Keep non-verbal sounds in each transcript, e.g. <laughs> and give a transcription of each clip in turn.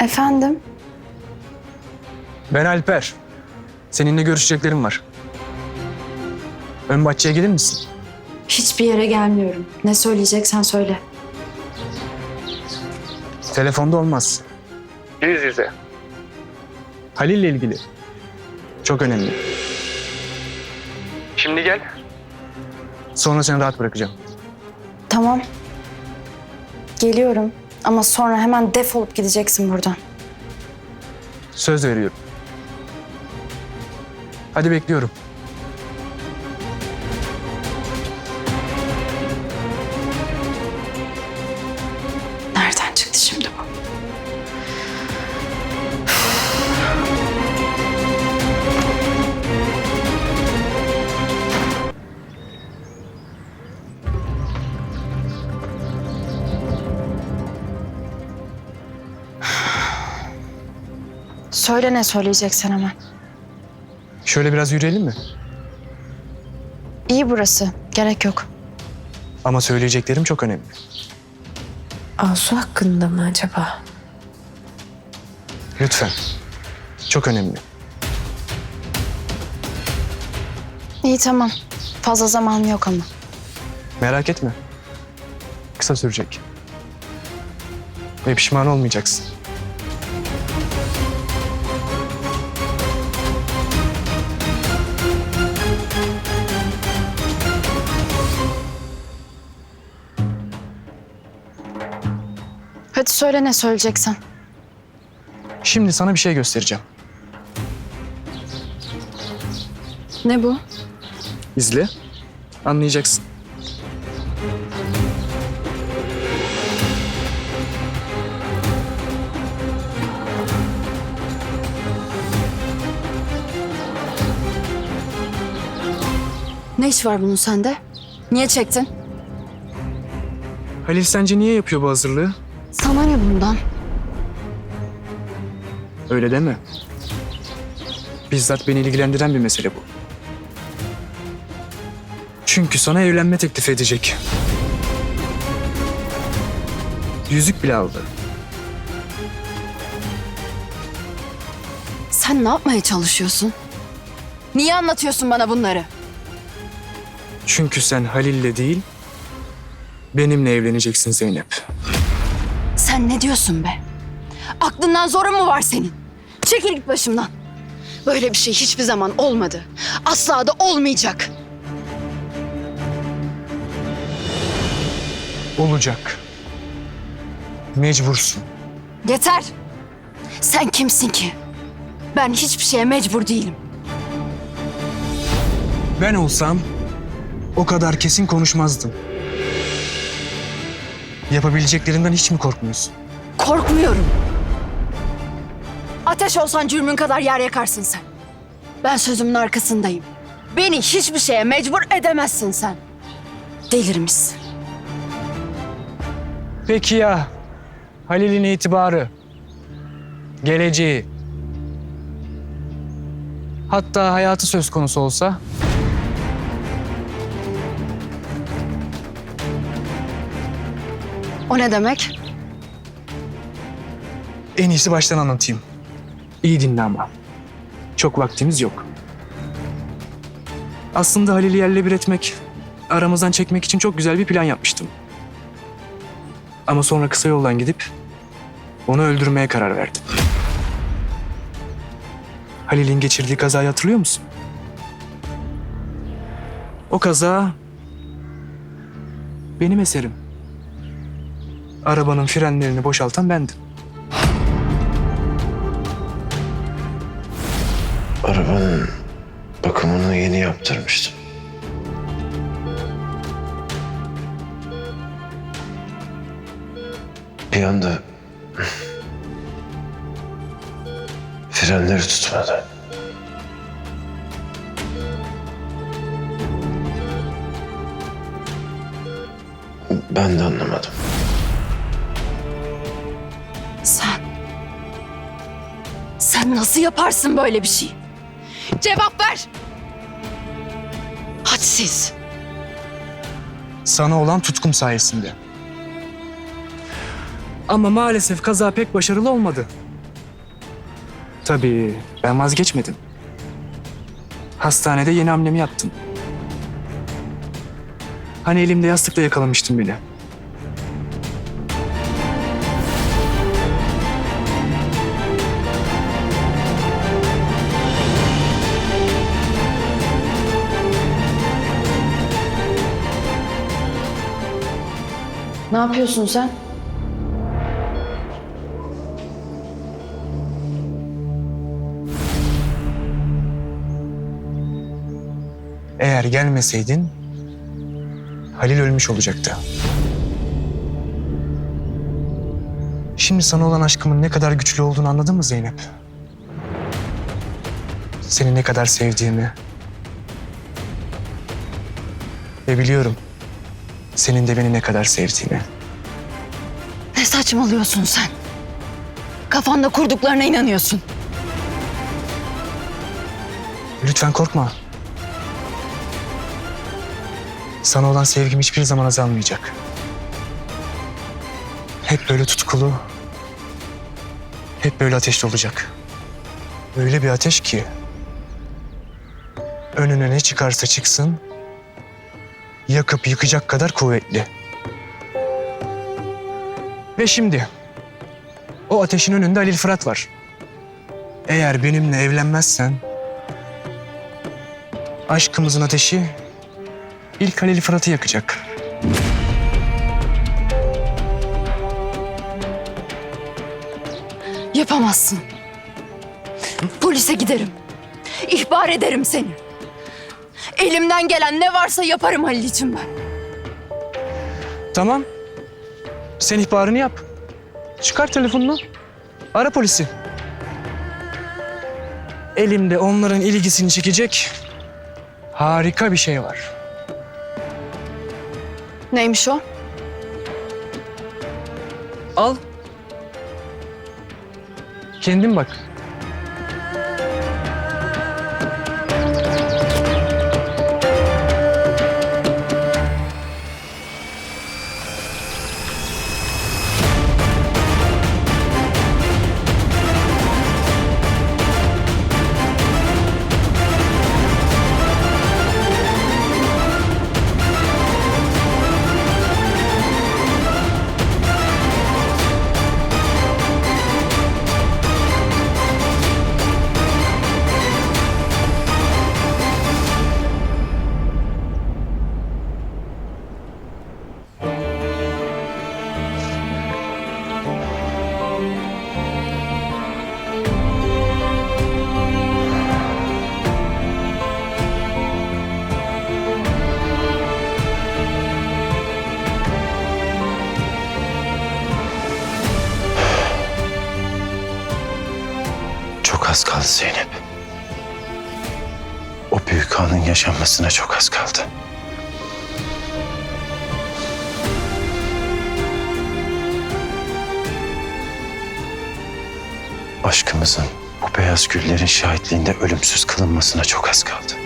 Efendim? Ben Alper. Seninle görüşeceklerim var. Ön bahçeye gelir misin? Hiçbir yere gelmiyorum. Ne söyleyeceksen söyle. Telefonda olmaz. Yüz yüze. Halil'le ilgili. Çok önemli. Şimdi gel. Sonra seni rahat bırakacağım. Tamam. Geliyorum. Ama sonra hemen defolup gideceksin buradan. Söz veriyorum. Hadi bekliyorum. Söyle ne söyleyeceksen hemen. Şöyle biraz yürüyelim mi? İyi burası. Gerek yok. Ama söyleyeceklerim çok önemli. Asu hakkında mı acaba? Lütfen. Çok önemli. İyi tamam. Fazla zamanım yok ama. Merak etme. Kısa sürecek. Ve pişman olmayacaksın. Söyle ne söyleyeceksen. Şimdi sana bir şey göstereceğim. Ne bu? İzle. Anlayacaksın. Ne iş var bunun sende? Niye çektin? Halil sence niye yapıyor bu hazırlığı? Sana ne bundan? Öyle deme. Bizzat beni ilgilendiren bir mesele bu. Çünkü sana evlenme teklif edecek. Yüzük bile aldı. Sen ne yapmaya çalışıyorsun? Niye anlatıyorsun bana bunları? Çünkü sen Halil'le değil, benimle evleneceksin Zeynep. Sen ne diyorsun be? Aklından zorun mu var senin? Çekil git başımdan. Böyle bir şey hiçbir zaman olmadı. Asla da olmayacak. Olacak. Mecbursun. Yeter. Sen kimsin ki? Ben hiçbir şeye mecbur değilim. Ben olsam o kadar kesin konuşmazdım. Yapabileceklerinden hiç mi korkmuyorsun? Korkmuyorum. Ateş olsan cürmün kadar yer yakarsın sen. Ben sözümün arkasındayım. Beni hiçbir şeye mecbur edemezsin sen. Delirmişsin. Peki ya Halil'in itibarı, geleceği, hatta hayatı söz konusu olsa? O ne demek? En iyisi baştan anlatayım. İyi dinle ama. Çok vaktimiz yok. Aslında Halil'i yerle bir etmek, aramızdan çekmek için çok güzel bir plan yapmıştım. Ama sonra kısa yoldan gidip onu öldürmeye karar verdim. Halil'in geçirdiği kazayı hatırlıyor musun? O kaza benim eserim. Arabanın frenlerini boşaltan bendim. Arabanın bakımını yeni yaptırmıştım. Bir anda frenleri tutmadı. Ben de anlamadım. Sen nasıl yaparsın böyle bir şey? Cevap ver! Hadsiz. Sana olan tutkum sayesinde. Ama maalesef kaza pek başarılı olmadı. Tabii ben vazgeçmedim. Hastanede yeni hamlemi yaptım. Hani elimde yastıkla yakalamıştım beni. Yapıyorsun sen? Eğer gelmeseydin Halil ölmüş olacaktı. Şimdi sana olan aşkımın ne kadar güçlü olduğunu anladın mı Zeynep? Seni ne kadar sevdiğimi. Ve biliyorum senin de beni ne kadar sevdiğini. Ne saçmalıyorsun sen? Kafanda kurduklarına inanıyorsun. Lütfen korkma. Sana olan sevgim hiçbir zaman azalmayacak. Hep böyle tutkulu, hep böyle ateşli olacak. Öyle bir ateş ki önüne ne çıkarsa çıksın yakıp yıkacak kadar kuvvetli. Ve şimdi o ateşin önünde Halil Fırat var. Eğer benimle evlenmezsen aşkımızın ateşi ilk Halil Fırat'ı yakacak. Yapamazsın. Polise giderim. İhbar ederim seni. Elimden gelen ne varsa yaparım Halil için ben. Tamam. Sen ihbarını yap. Çıkar telefonunu. Ara polisi. Elimde onların ilgisini çekecek harika bir şey var. Neymiş o? Al. Kendin bak. Anın yaşanmasına çok az kaldı. Aşkımızın bu beyaz güllerin şahitliğinde ölümsüz kılınmasına çok az kaldı.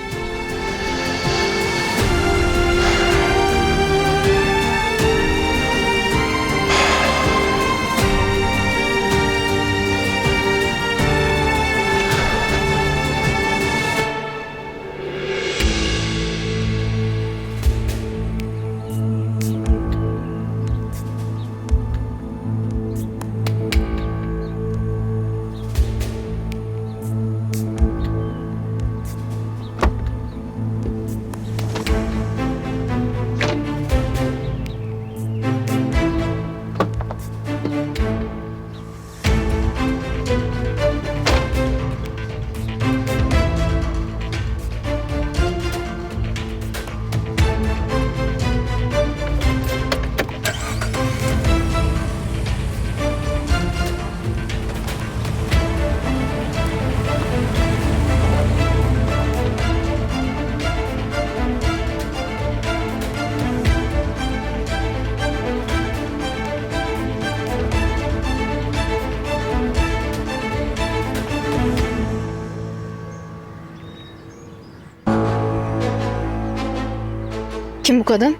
Kim bu kadın?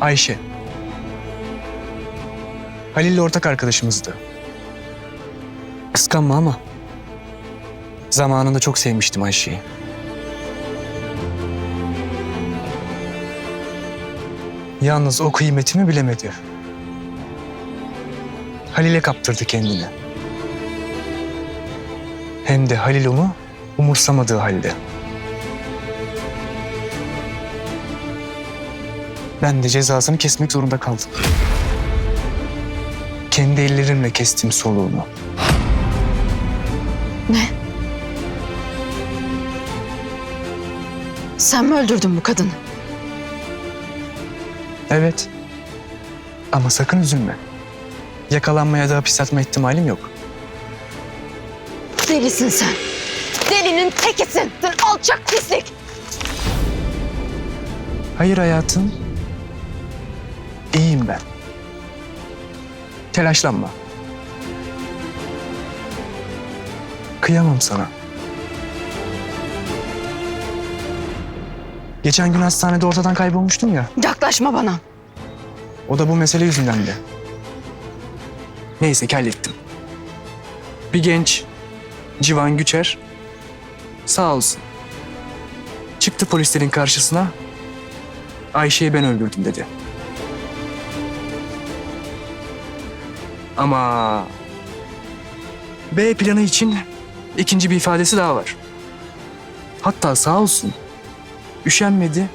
Ayşe. Halil'le ortak arkadaşımızdı. Kıskanma ama zamanında çok sevmiştim Ayşe'yi. Yalnız o kıymetimi bilemedi. Halil'e kaptırdı kendini. Hem de Halil onu umursamadığı halde. Ben de cezasını kesmek zorunda kaldım. Kendi ellerimle kestim soluğunu. Ne? Sen mi öldürdün bu kadını? Evet. Ama sakın üzülme. Yakalanmaya da hapis atma ihtimalim yok. Delisin sen. Delinin tekisin. Alçak pislik. Hayır hayatım. Telaşlanma. Kıyamam sana. Geçen gün hastanede ortadan kaybolmuştum ya. Yaklaşma bana. O da bu mesele yüzündendi. Neyse ki hallettim. Bir genç Civan Güçer sağ olsun. Çıktı polislerin karşısına. Ayşe'yi ben öldürdüm dedi. Ama B planı için ikinci bir ifadesi daha var. Hatta sağ olsun üşenmedi.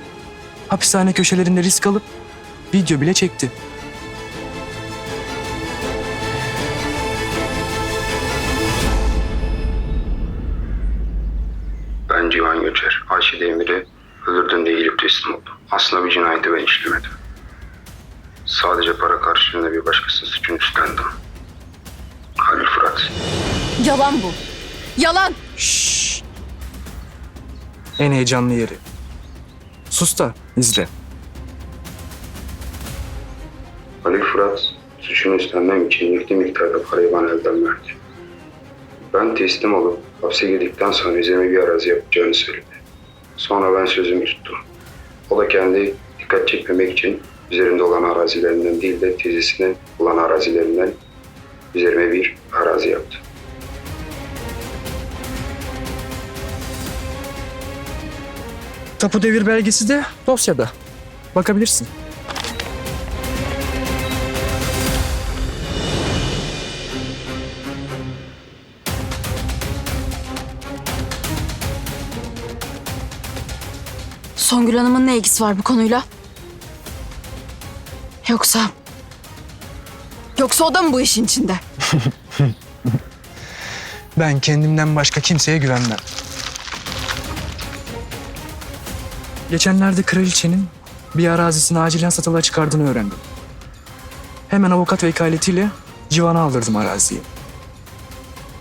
Hapishane köşelerinde risk alıp video bile çekti. Karşılığında bir başkasının suçunu üstlendim. Halil Fırat. Yalan bu. Yalan. Şşş. En heyecanlı yeri. Sus da izle. Halil Fırat suçunu üstlenmem için yüklü miktarda parayı bana elden verdi. Ben teslim olup hapse girdikten sonra üzerime bir arazi yapacağını söyledi. Sonra ben sözümü tuttum. O da kendi dikkat çekmemek için üzerinde olan arazilerinden değil de teyzesine olan arazilerinden üzerime bir arazi yaptı. Tapu devir belgesi de dosyada. Bakabilirsin. Songül Hanım'ın ne ilgisi var bu konuyla? Yoksa... Yoksa o da mı bu işin içinde? <laughs> Ben kendimden başka kimseye güvenmem. Geçenlerde kraliçenin bir arazisini acilen satılığa çıkardığını öğrendim. Hemen avukat vekaletiyle civana aldırdım araziyi.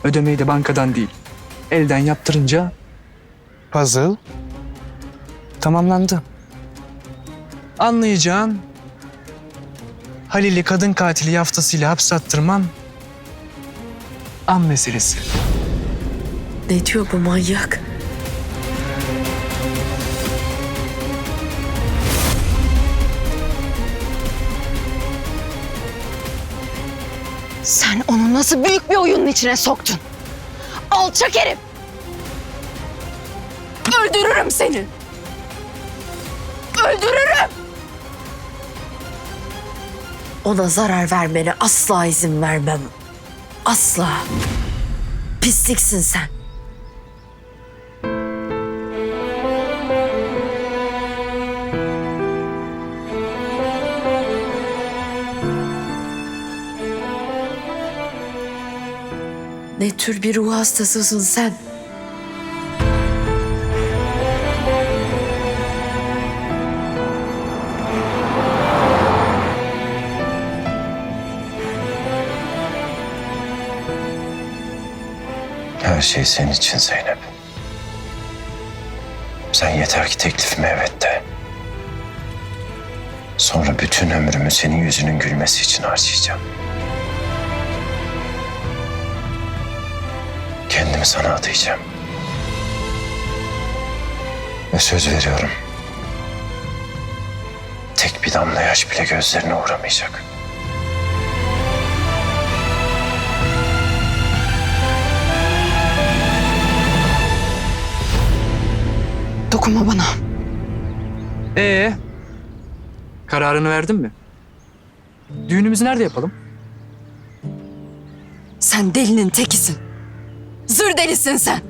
Ödemeyi de bankadan değil, elden yaptırınca puzzle tamamlandı. Anlayacağın Halil'i kadın katili yaftasıyla hapse attırmam an meselesi. Ne diyor bu manyak? Sen onu nasıl büyük bir oyunun içine soktun? Alçak herif! Öldürürüm seni! Öldürürüm! Ona zarar vermene asla izin vermem. Asla. Pisliksin sen. Ne tür bir ruh hastasısın sen? Şey senin için Zeynep. Sen yeter ki teklifime evet de. Sonra bütün ömrümü senin yüzünün gülmesi için harcayacağım. Kendimi sana adayacağım. Ve söz veriyorum. Tek bir damla yaş bile gözlerine uğramayacak. Dokunma bana. Ee, kararını verdin mi? Düğünümüzü nerede yapalım? Sen delinin tekisin. Zır delisin sen.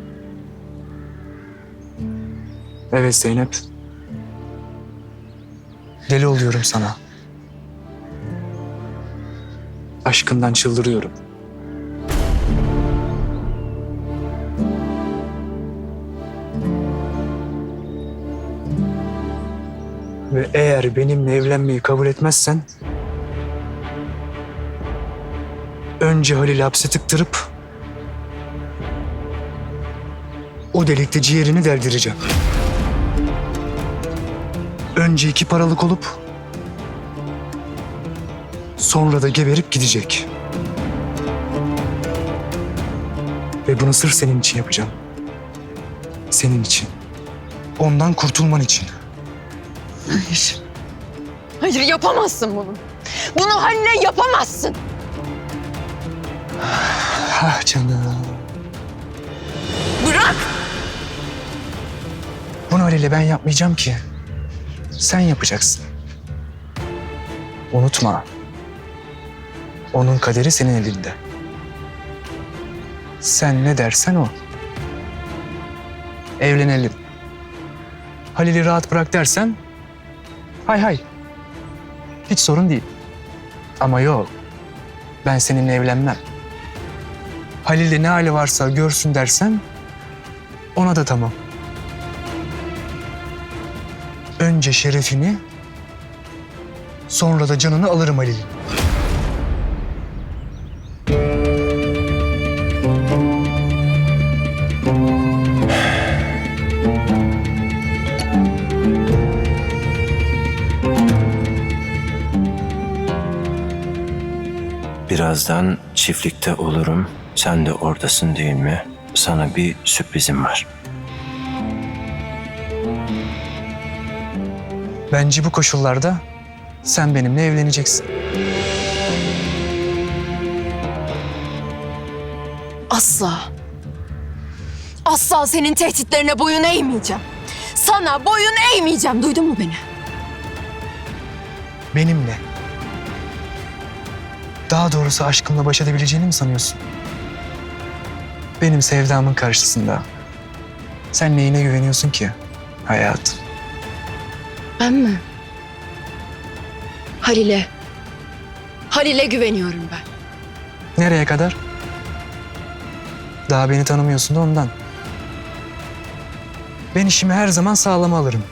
Evet Zeynep. Deli oluyorum sana. Aşkından çıldırıyorum. Ve eğer benimle evlenmeyi kabul etmezsen... Önce Halil'i hapse tıktırıp... O delikte ciğerini deldireceğim. Önce iki paralık olup... Sonra da geberip gidecek. Ve bunu sırf senin için yapacağım. Senin için. Ondan kurtulman için. Hayır. Hayır yapamazsın bunu. Bunu Halil'e yapamazsın. Ah canım. Bırak. Bunu Halil'e ben yapmayacağım ki. Sen yapacaksın. Unutma. Onun kaderi senin elinde. Sen ne dersen o. Evlenelim. Halil'i rahat bırak dersen hay hay. Hiç sorun değil. Ama yok. Ben seninle evlenmem. Halil'de ne hali varsa görsün dersen ona da tamam. Önce şerefini, sonra da canını alırım Halil'in. Birazdan çiftlikte olurum. Sen de oradasın değil mi? Sana bir sürprizim var. Bence bu koşullarda sen benimle evleneceksin. Asla. Asla senin tehditlerine boyun eğmeyeceğim. Sana boyun eğmeyeceğim. Duydun mu beni? Benimle. Daha doğrusu aşkımla baş edebileceğini mi sanıyorsun? Benim sevdamın karşısında. Sen neyine güveniyorsun ki hayatım? Ben mi? Halil'e. Halil'e güveniyorum ben. Nereye kadar? Daha beni tanımıyorsun da ondan. Ben işimi her zaman sağlama alırım.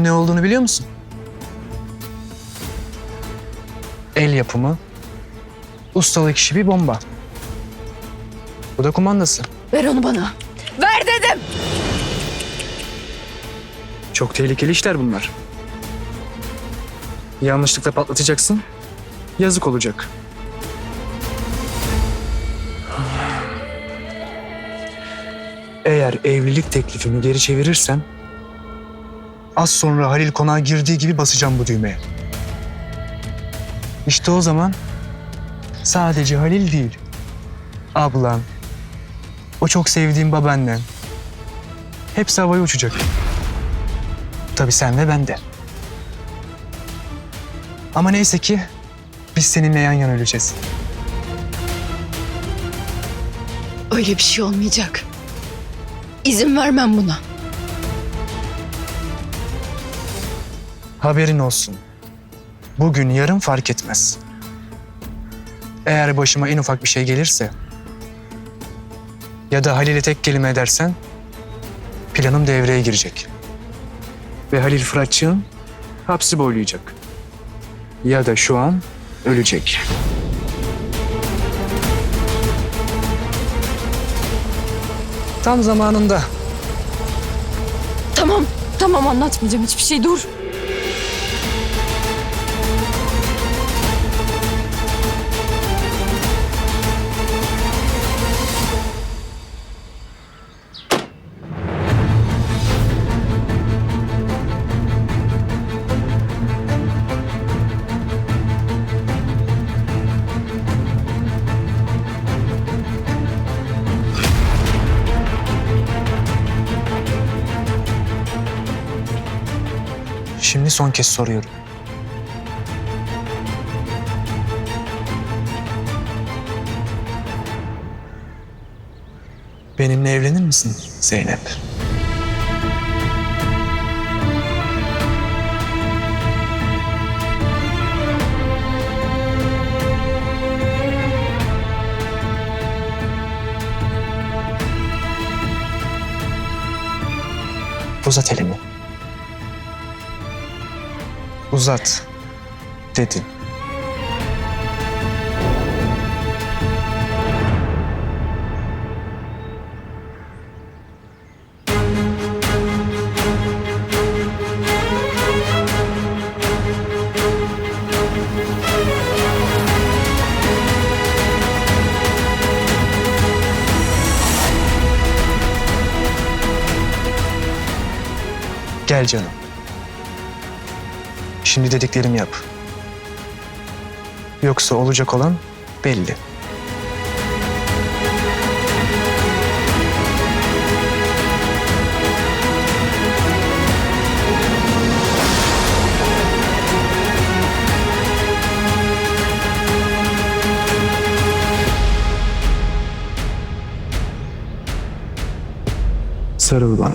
Bunun ne olduğunu biliyor musun? El yapımı, ustalık işi bir bomba. Bu da kumandası. Ver onu bana. Ver dedim. Çok tehlikeli işler bunlar. Yanlışlıkla patlatacaksın, yazık olacak. Eğer evlilik teklifimi geri çevirirsen... ...az sonra Halil konağa girdiği gibi basacağım bu düğmeye. İşte o zaman sadece Halil değil, ablan, o çok sevdiğim babaannen, hepsi havaya uçacak. Tabii sen ve ben de. Ama neyse ki biz seninle yan yana öleceğiz. Öyle bir şey olmayacak. İzin vermem buna. Haberin olsun. Bugün yarın fark etmez. Eğer başıma en ufak bir şey gelirse ya da Halil'e tek kelime edersen planım devreye girecek. Ve Halil Fıratçı'nın hapsi boylayacak. Ya da şu an ölecek. Tam zamanında. Tamam, tamam anlatmayacağım hiçbir şey dur. Şimdi son kez soruyorum. Benimle evlenir misin Zeynep? Uzat dedim. Gel canım. Şimdi dediklerimi yap. Yoksa olacak olan belli. Sarıl bana.